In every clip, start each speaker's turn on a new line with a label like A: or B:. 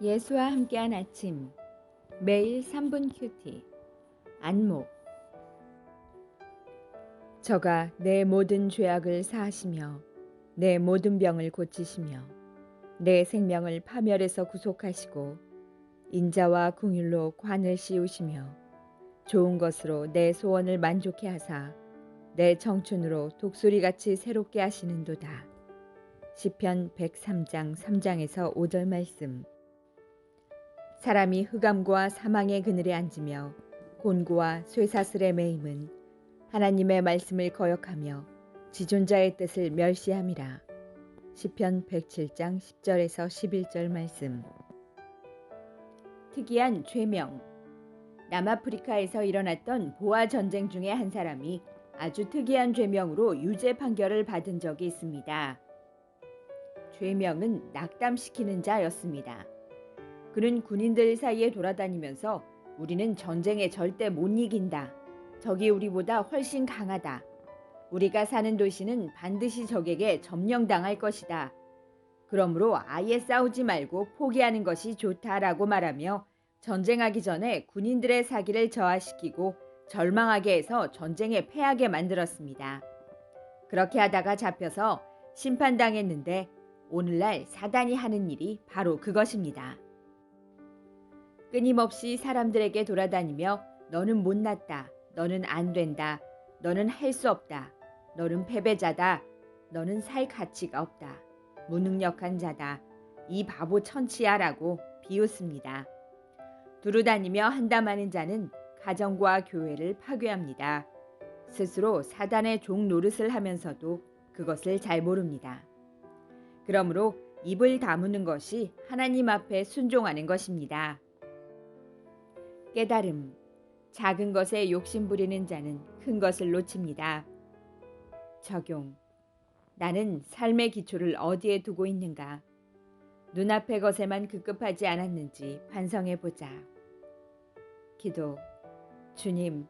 A: 예수와 함께한 아침 매일 3분 큐티 안목 저가 내 모든 죄악을 사하시며 내 모든 병을 고치시며 내 생명을 파멸에서 구속하시고 인자와 궁율로 관을 씌우시며 좋은 것으로 내 소원을 만족해 하사 내 청춘으로 독수리같이 새롭게 하시는도다. 시편 103장 3장에서 5절 말씀 사람이 흑암과 사망의 그늘에 앉으며 곤고와 쇠사슬에 매임은 하나님의 말씀을 거역하며 지존자의 뜻을 멸시함이라. 시편 107장 10절에서 11절 말씀. 특이한 죄명. 남아프리카에서 일어났던 보아 전쟁 중에 한 사람이 아주 특이한 죄명으로 유죄 판결을 받은 적이 있습니다. 죄명은 낙담시키는 자였습니다. 그는 군인들 사이에 돌아다니면서 우리는 전쟁에 절대 못 이긴다. 적이 우리보다 훨씬 강하다. 우리가 사는 도시는 반드시 적에게 점령당할 것이다. 그러므로 아예 싸우지 말고 포기하는 것이 좋다라고 말하며 전쟁하기 전에 군인들의 사기를 저하시키고 절망하게 해서 전쟁에 패하게 만들었습니다. 그렇게 하다가 잡혀서 심판당했는데 오늘날 사단이 하는 일이 바로 그것입니다. 끊임없이 사람들에게 돌아다니며 너는 못났다. 너는 안 된다. 너는 할 수 없다. 너는 패배자다. 너는 살 가치가 없다. 무능력한 자다. 이 바보 천치야라고 비웃습니다. 두루 다니며 한담하는 자는 가정과 교회를 파괴합니다. 스스로 사단의 종 노릇을 하면서도 그것을 잘 모릅니다. 그러므로 입을 다무는 것이 하나님 앞에 순종하는 것입니다. 깨달음. 작은 것에 욕심 부리는 자는 큰 것을 놓칩니다. 적용. 나는 삶의 기초를 어디에 두고 있는가? 눈앞의 것에만 급급하지 않았는지 반성해 보자. 기도. 주님,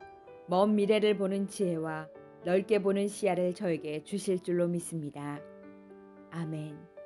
A: 먼 미래를 보는 지혜와 넓게 보는 시야를 저에게 주실 줄로 믿습니다. 아멘.